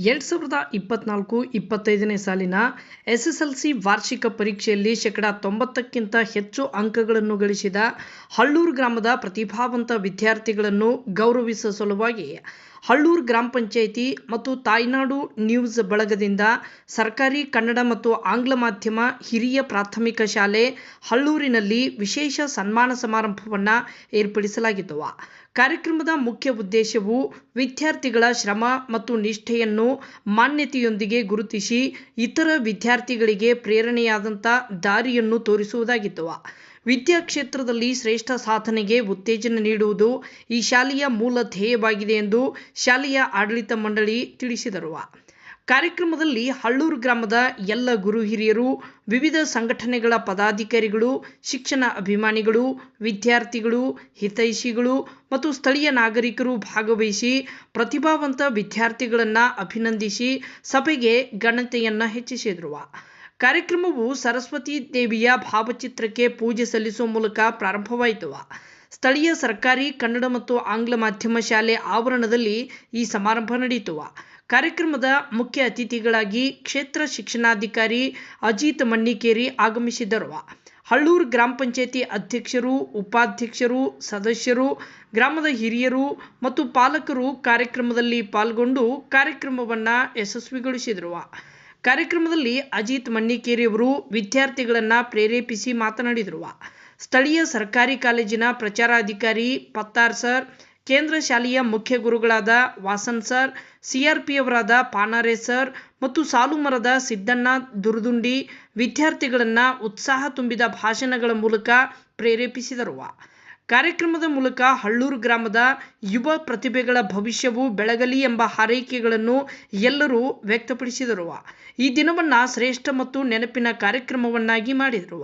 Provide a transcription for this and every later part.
ಎರಡು ಸಾವಿರದ ಇಪ್ಪತ್ನಾಲ್ಕು ಇಪ್ಪತ್ತೈದನೇ ಸಾಲಿನ ಎಸ್ ಎಸ್ ಎಲ್ ಸಿ ವಾರ್ಷಿಕ ಪರೀಕ್ಷೆಯಲ್ಲಿ ಶೇಕಡ ತೊಂಬತ್ತಕ್ಕಿಂತ ಹೆಚ್ಚು ಅಂಕಗಳನ್ನು ಗಳಿಸಿದ ಹಳ್ಳೂರು ಗ್ರಾಮದ ಪ್ರತಿಭಾವಂತ ವಿದ್ಯಾರ್ಥಿಗಳನ್ನು ಗೌರವಿಸುವ ಸಲುವಾಗಿ ಹಳ್ಳೂರು ಗ್ರಾಮ ಪಂಚಾಯಿತಿ ಮತ್ತು ತಾಯ್ನಾಡು ನ್ಯೂಸ್ ಬಳಗದಿಂದ ಸರ್ಕಾರಿ ಕನ್ನಡ ಮತ್ತು ಆಂಗ್ಲ ಮಾಧ್ಯಮ ಹಿರಿಯ ಪ್ರಾಥಮಿಕ ಶಾಲೆ ಹಳ್ಳೂರಿನಲ್ಲಿ ವಿಶೇಷ ಸನ್ಮಾನ ಸಮಾರಂಭವನ್ನು ಏರ್ಪಡಿಸಲಾಗಿತ್ತು. ಕಾರ್ಯಕ್ರಮದ ಮುಖ್ಯ ಉದ್ದೇಶವು ವಿದ್ಯಾರ್ಥಿಗಳ ಶ್ರಮ ಮತ್ತು ನಿಷ್ಠೆಯನ್ನು ಮಾನ್ಯತೆಯೊಂದಿಗೆ ಗುರುತಿಸಿ ಇತರ ವಿದ್ಯಾರ್ಥಿಗಳಿಗೆ ಪ್ರೇರಣೆಯಾದಂಥ ದಾರಿಯನ್ನು ತೋರಿಸುವುದಾಗಿತ್ತು. ವಿದ್ಯಾ ಕ್ಷೇತ್ರದಲ್ಲಿ ಶ್ರೇಷ್ಠ ಸಾಧನೆಗೆ ಉತ್ತೇಜನ ನೀಡುವುದು ಈ ಶಾಲೆಯ ಮೂಲ ಧ್ಯೇಯವಾಗಿದೆ ಎಂದು ಶಾಲೆಯ ಆಡಳಿತ ಮಂಡಳಿ ತಿಳಿಸಿದರು. ಕಾರ್ಯಕ್ರಮದಲ್ಲಿ ಹಳ್ಳೂರು ಗ್ರಾಮದ ಎಲ್ಲ ಗುರು ಹಿರಿಯರು, ವಿವಿಧ ಸಂಘಟನೆಗಳ ಪದಾಧಿಕಾರಿಗಳು, ಶಿಕ್ಷಣ ಅಭಿಮಾನಿಗಳು, ವಿದ್ಯಾರ್ಥಿಗಳು, ಹಿತೈಷಿಗಳು ಮತ್ತು ಸ್ಥಳೀಯ ನಾಗರಿಕರು ಭಾಗವಹಿಸಿ ಪ್ರತಿಭಾವಂತ ವಿದ್ಯಾರ್ಥಿಗಳನ್ನು ಅಭಿನಂದಿಸಿ ಸಭೆಗೆ ಘನತೆಯನ್ನು ಹೆಚ್ಚಿಸಿದರು. ಕಾರ್ಯಕ್ರಮವು ಸರಸ್ವತಿ ದೇವಿಯ ಭಾವಚಿತ್ರಕ್ಕೆ ಪೂಜೆ ಸಲ್ಲಿಸುವ ಮೂಲಕ ಪ್ರಾರಂಭವಾಯಿತು. ಸ್ಥಳೀಯ ಸರ್ಕಾರಿ ಕನ್ನಡ ಮತ್ತು ಆಂಗ್ಲ ಮಾಧ್ಯಮ ಶಾಲೆ ಆವರಣದಲ್ಲಿ ಈ ಸಮಾರಂಭ ನಡೆಯಿತು ಕಾರ್ಯಕ್ರಮದ ಮುಖ್ಯ ಅತಿಥಿಗಳಾಗಿ ಕ್ಷೇತ್ರ ಶಿಕ್ಷಣಾಧಿಕಾರಿ ಅಜಿತ್ ಮಣ್ಣಿಕೇರಿ ಆಗಮಿಸಿದರು. ಹಳ್ಳೂರು ಗ್ರಾಮ ಪಂಚಾಯತಿ ಅಧ್ಯಕ್ಷರು, ಉಪಾಧ್ಯಕ್ಷರು, ಸದಸ್ಯರು, ಗ್ರಾಮದ ಹಿರಿಯರು ಮತ್ತು ಪಾಲಕರು ಕಾರ್ಯಕ್ರಮದಲ್ಲಿ ಪಾಲ್ಗೊಂಡು ಕಾರ್ಯಕ್ರಮವನ್ನು ಯಶಸ್ವಿಗೊಳಿಸಿದರು. ಕಾರ್ಯಕ್ರಮದಲ್ಲಿ ಅಜಿತ್ ಮಣ್ಣಿಕೇರಿಯವರು ವಿದ್ಯಾರ್ಥಿಗಳನ್ನು ಪ್ರೇರೇಪಿಸಿ ಮಾತನಾಡಿದರು. ಸ್ಥಳೀಯ ಸರ್ಕಾರಿ ಕಾಲೇಜಿನ ಪ್ರಚಾರಾಧಿಕಾರಿ ಪತ್ತಾರ್ ಸರ್ ಕೇಂದ್ರ ಶಾಲೆಯ ಮುಖ್ಯ ಗುರುಗಳಾದ ವಾಸನ್ ಸರ್ ಸಿಆರ್ಪಿಯವರಾದ ಪಾನಾರೆ ಸರ್ ಮತ್ತು ಸಾಲುಮರದ ಸಿದ್ದಣ್ಣ ದುರ್ದುಂಡಿ ವಿದ್ಯಾರ್ಥಿಗಳನ್ನು ಉತ್ಸಾಹ ತುಂಬಿದ ಭಾಷಣಗಳ ಮೂಲಕ ಪ್ರೇರೇಪಿಸಿದರು. ಕಾರ್ಯಕ್ರಮದ ಮೂಲಕ ಹಳ್ಳೂರು ಗ್ರಾಮದ ಯುವ ಪ್ರತಿಭೆಗಳ ಭವಿಷ್ಯವು ಬೆಳಗಲಿ ಎಂಬ ಹಾರೈಕೆಗಳನ್ನು ಎಲ್ಲರೂ ವ್ಯಕ್ತಪಡಿಸಿದರು. ಈ ದಿನವನ್ನು ಶ್ರೇಷ್ಠ ಮತ್ತು ನೆನಪಿನ ಕಾರ್ಯಕ್ರಮವನ್ನಾಗಿ ಮಾಡಿದರು.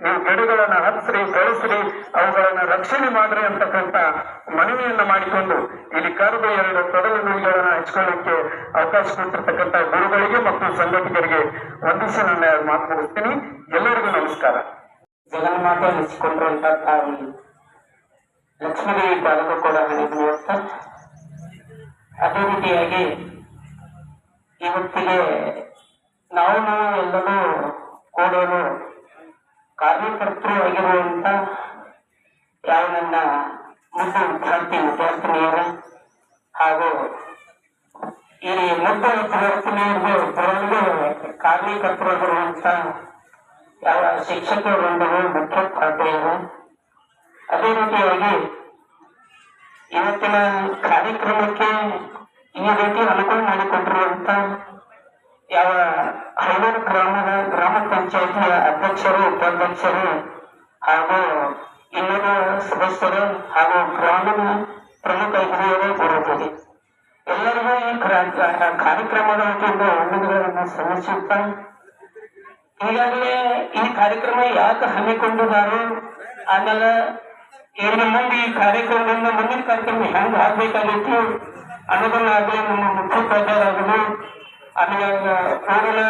ನೀವು ಗಿಡಗಳನ್ನ ಹಚ್ಚಿರಿ ಬೆಳೆಸ್ರಿ, ಅವುಗಳನ್ನ ರಕ್ಷಣೆ ಮಾಡ್ರಿ ಅಂತಕ್ಕಂತ ಮನವಿಯನ್ನ ಮಾಡಿಕೊಂಡು ಇಲ್ಲಿ ಕರೆದು ಎರಡು ತೊಡಲು ನುಡಿಗಳನ್ನ ಹಂಚ್ಕೊಳ್ಳಿಕ್ಕೆ ಅವಕಾಶ ಕೊಟ್ಟಿರ್ತಕ್ಕಂಥ ಗುರುಗಳಿಗೆ ಮತ್ತು ಸಂಘಟಕರಿಗೆ ವಂದಿಸಿ ನನ್ನ ಮಾತು ಎಲ್ಲರಿಗೂ ನಮಸ್ಕಾರ. ಜಗನ್ಮಾತೆ ಅನಿಸಿಕೊಂಡಿರುವಂತ ತಾಯಿ ಲಕ್ಷ್ಮೀದೇವಿ ಪಾಲಕ ಕೂಡ ಇವತ್ತು ಅದೇ ರೀತಿಯಾಗಿ ಇವತ್ತಿಗೆ ನಾವು ನಾವು ಎಲ್ಲರೂ ಕೂಡಲು ಕಾರ್ಯಕರ್ತರು ಆಗಿರುವಂತ ಯಾವ ನನ್ನ ಮುಖ್ಯ ವಿದ್ಯಾರ್ಥಿ ವಿದ್ಯಾರ್ಥಿನಿಯರು ಹಾಗೂ ಈ ಮುದ್ದು ವಿದ್ಯಾರ್ಥಿನಿಯರಿಗೆ ಬರಲು ಕಾರ್ಯಕರ್ತರಾಗಿರುವಂತ ಯಾವ ಶಿಕ್ಷಕ ಮುಖ್ಯ ಪಾತ್ರೆಯರು ಅದೇ ರೀತಿಯಾಗಿ ಇವತ್ತಿನ ಕಾರ್ಯಕ್ರಮಕ್ಕೆ ಈ ರೀತಿ ಅನುಕೂಲ ಮಾಡಿಕೊಟ್ಟಿರುವಂತ ಯಾವ ಹೈದೂರು ಗ್ರಾಮದ ಗ್ರಾಮ ಪಂಚಾಯತಿಯ ಅಧ್ಯಕ್ಷರು, ಉಪಾಧ್ಯಕ್ಷರು ಹಾಗೂ ಇನ್ನೂರ ಸದಸ್ಯರು ಹಾಗೂ ಗ್ರಾಮದ ಪ್ರಮುಖ ಹಿರಿಯರು ಬರುತ್ತದೆ ಎಲ್ಲರಿಗೂ ಈ ಕ್ರಾ- ಕಾರ್ಯಕ್ರಮದ ಒಂದು ವಂದನೆಗಳನ್ನು ಸಲ್ಲಿಸುತ್ತಾ, ಈಗಾಗಲೇ ಈ ಕಾರ್ಯಕ್ರಮ ಯಾಕೆ ಹಮ್ಮಿಕೊಂಡಿದ್ದಾರೆ? ಆಮೇಲೆ ಇನ್ನು ಮುಂದೆ ಈ ಕಾರ್ಯಕ್ರಮದಿಂದ ಮುಂದಿನ ಕಾರ್ಯಕ್ರಮ ಹೆಂಗ್ ಆಗ್ಬೇಕಾಗಿತ್ತು ಅನ್ನೋದನ್ನ ಮುಖ್ಯ ನಮ್ಮ ಮುಖ್ಯೋಪಾಧ್ಯಾಯರಾಗಲಿ, ಆಮೇಲೆ ಊರಿನ